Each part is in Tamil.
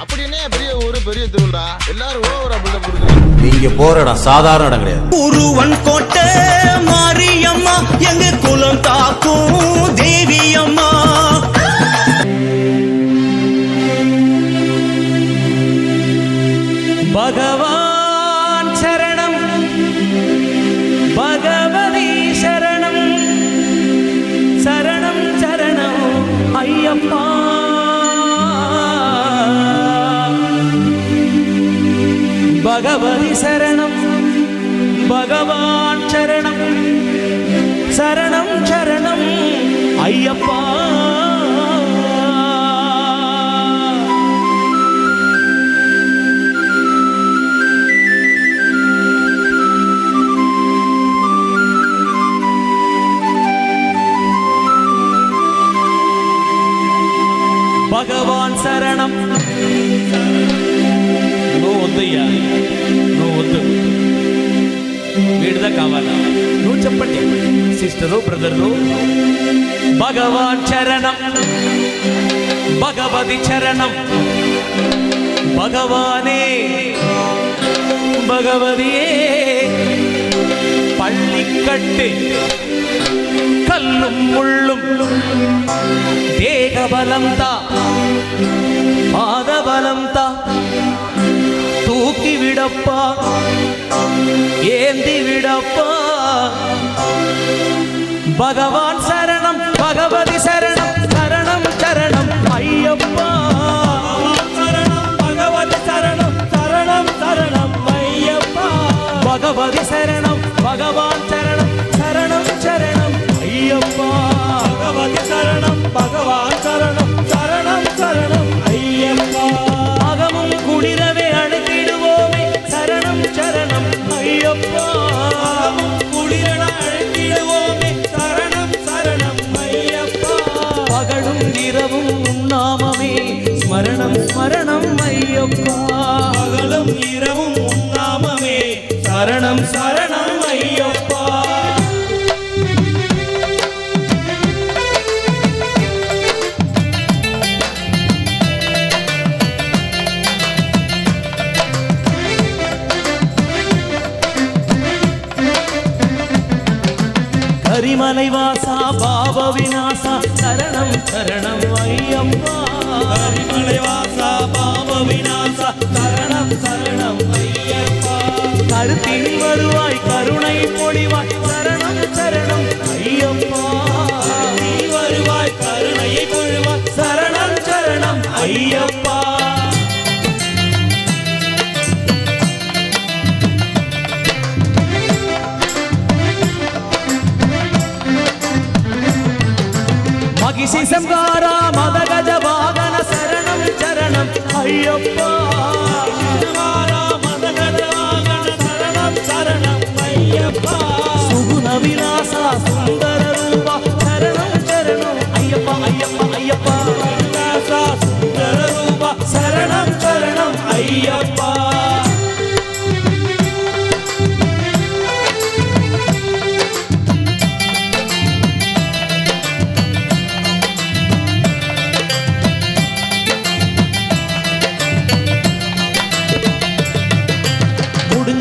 அப்படி என்ன பெரிய ஊரு பெரிய திருவிழா எல்லாரும் ஓவரா பில்டப் கொடுக்குறீங்க. நீங்க போற இடம் சாதாரண இடம் கிடையாது. உருவன் கோட்டை மாரியம்மா எங்க குலம் காக்கும் தேவி அம்மா பகவதி சரணம். பகவான் சரணம். சரணம் சரணம். ஐயப்பா. பகவான் சரணம். ఉందయ్యా నువ్వు వద్దు వీడిదా కావాలా నువ్వు చెప్పండి సిస్టరు బ్రదరు భగవాన్ చరణం భగవతి చరణం భగవాனே பகவதியே பள்ளிக்கட்டு கல்லும் முள்ளும் தேகபலம் தா பாதபலம் தா தூக்கி விடப்பா ஏந்தி விடப்பா பகவான் சரணம் பகவதி சரணம் சரணம் சரணம் ஐயப்பா. சரணம் பகவதி சரணம் சரணம் சரணம் ஐயப்பா. பகவதி சரணம் பகவான் சரணம். ஐயப்பா பகலும் இரவும் உன்னாமமே சரணம் சரணம் ஐயப்பா. கரிமலை வாசா கருத்தின்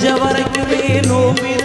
જવર કે નો મિર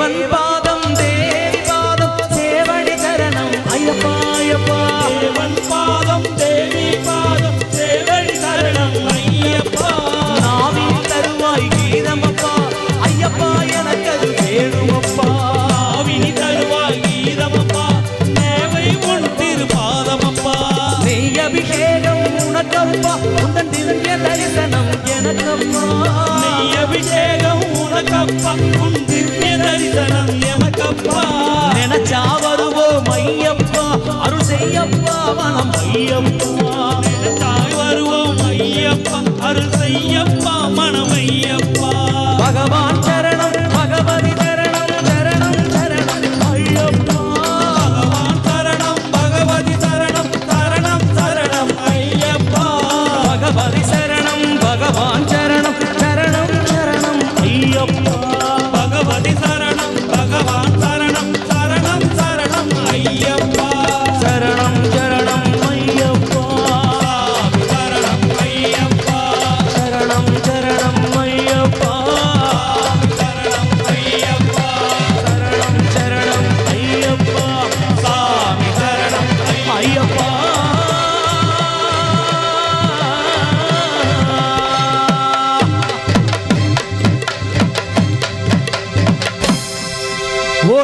தேவன் பாதம் தேவி பாதம் சேவடி கரணம் ஐயப்பா ஐயப்பா. தேவன் பாதம் தேவி பாதம் சேவடி கரணம் ஐயப்பா. நாவின் தருவாய் கீதமப்பா. ஐயப்பா எனக்கு அது வேணுமப்பா. நாவினி தருவாய் கீதமப்பா. தேவை உன் திருபாதமப்பா நெய் அபிஷேகம் உனக்கப்பா உந்தன் திரு தரிசனம் எனக்கப்பா அபிஷேகம் உனக்கப்பா. உண்டு தரிசனம் எமக்கப்பா நினைச்சா வருவோம் ஐயப்பா அருள் செய்யப்பா மனம் ஐயப்பா தாய் வருவோம் ஐயப்பா அருள் செய்யப்பா மனம் ஐயப்பா பகவான்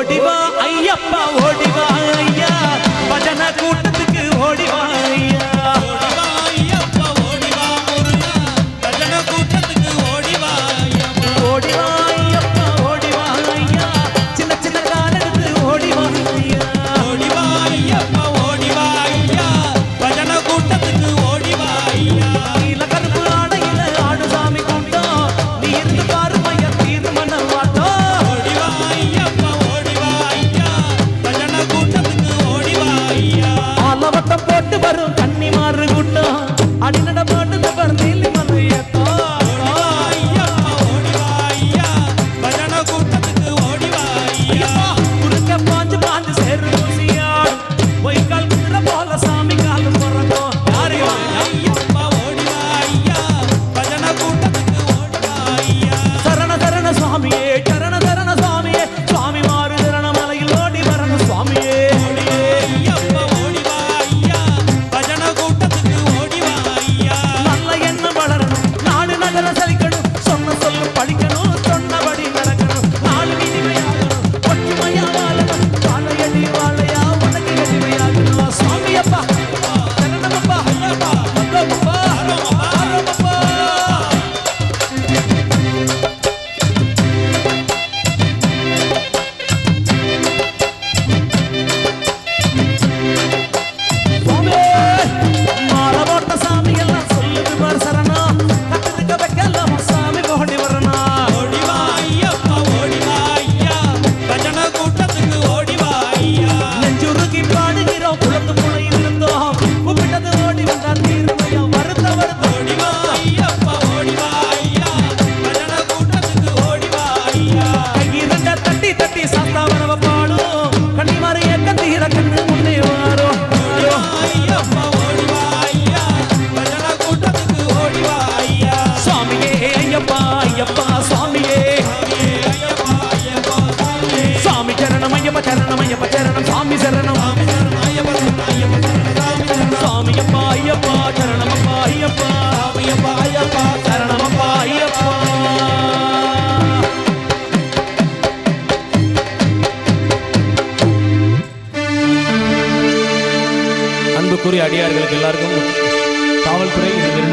地方。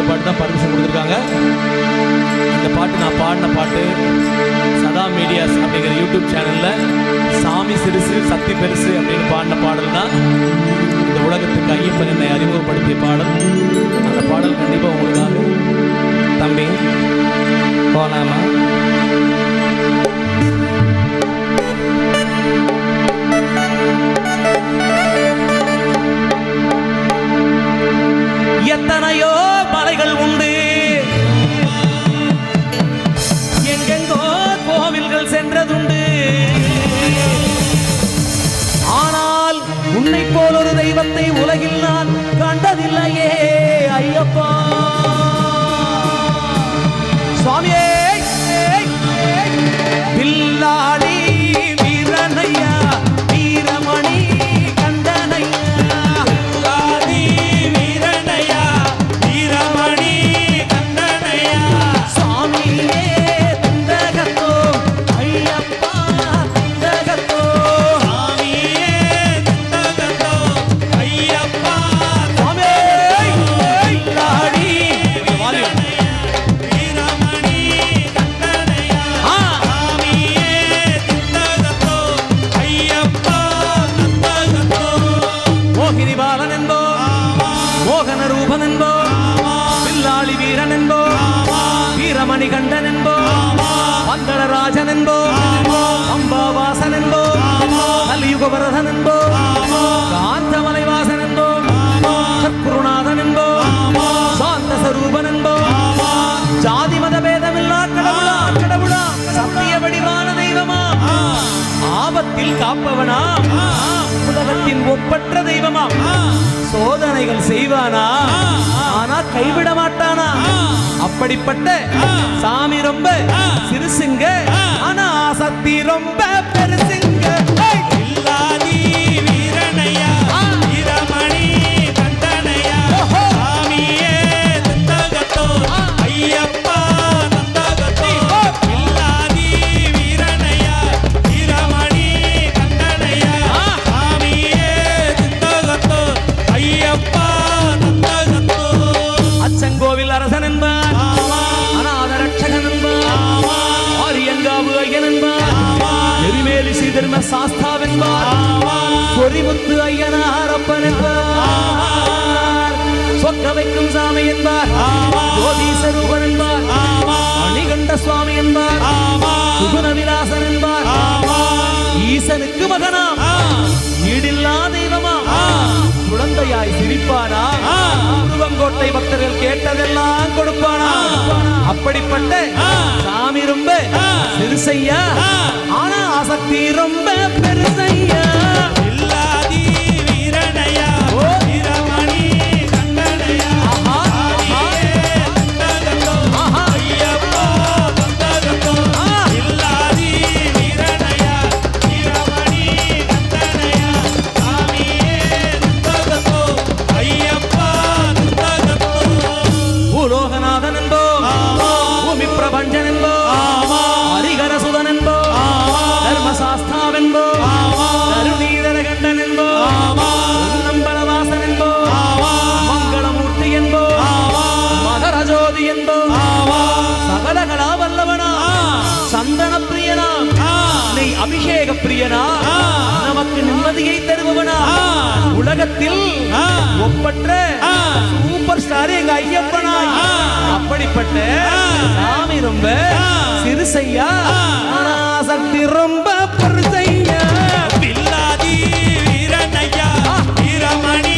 இந்த பாட்டு தான் பர்மிஷன் கொடுத்துருக்காங்க. இந்த பாட்டு நான் பாடின பாட்டு சதா மீடியாஸ் அப்படிங்கிற யூடியூப் சேனலில் சாமி சிறுசு சக்தி பெருசு அப்படின்னு பாடின பாடல் தான். இந்த உலகத்துக்கு ஐயப்பன் என்னை அறிமுகப்படுத்திய பாடல். அந்த பாடல் கண்டிப்பாக உங்களுக்காக. தம்பி போலாமா? எத்தனையோ கோட்டைகள் உண்டு. எங்கெங்கோ கோவில்கள் சென்றதுண்டு. ஆனால் உன்னை போல் ஒரு தெய்வத்தை உலகில் மணிகண்டன். பந்தளராஜன் என்போம் ஆமா. அம்பாவாசன் என்போம் ஆமா. கலியுகவரதன் என்போம் ஆமா. காந்தமலைவாசன் என்போம் ஆமா. சத்குருநாதன் என்போம் ஆமா. சாந்த சரூபன் என்போம் ஆமா. ஜாதி மத பேதமில்லா கடவுளா கடவுளா சத்திய வடிவான தெய்வமா ஆ. ஆபத்தில் காப்பவனா ஆ. உலகத்தின் ஒப்பற்ற தெய்வமா. சோதனைகள் செய்வானா. ஆனா கைவிட மாட்டானா. அப்படிப்பட்ட. சாமி ரொம்ப. சிறுசுங்க. ஆனா சக்தி ரொம்ப பெருசுங்க வைக்கும் சாமி என்பார். ஆமா. ஜோதீஸ்வரூபன் என்பார். மணிகண்ட சுவாமி என்பார். ஆமா சுகுண விலாசன் என்பார். ஆமா ஈசனுக்கு மகனாம். ஈடில்லா தெய்வமா. குழந்தையாய் சிரிப்பானா. திருவங்கோட்டை பக்தர்கள் கேட்டதெல்லாம் கொடுப்பானா? அப்படிப்பட்ட. சாமி ரொம்ப ஆ. ஆனா ஆசக்தி ரொம்ப பெருசையா? பிரியனா நீ அபிஷேக பிரியனா நமக்கு நிம்மதியை தருபவனா? உலகத்தில் ஒப்பற்ற சூப்பர் ஸ்டார் எங்க ஐயப்பனா? அப்படிப்பட்ட சாமி ரொம்ப சிறுசையா சக்தி ரொம்ப பெருசையா? பில்லாதி வீரனையா வீரமணி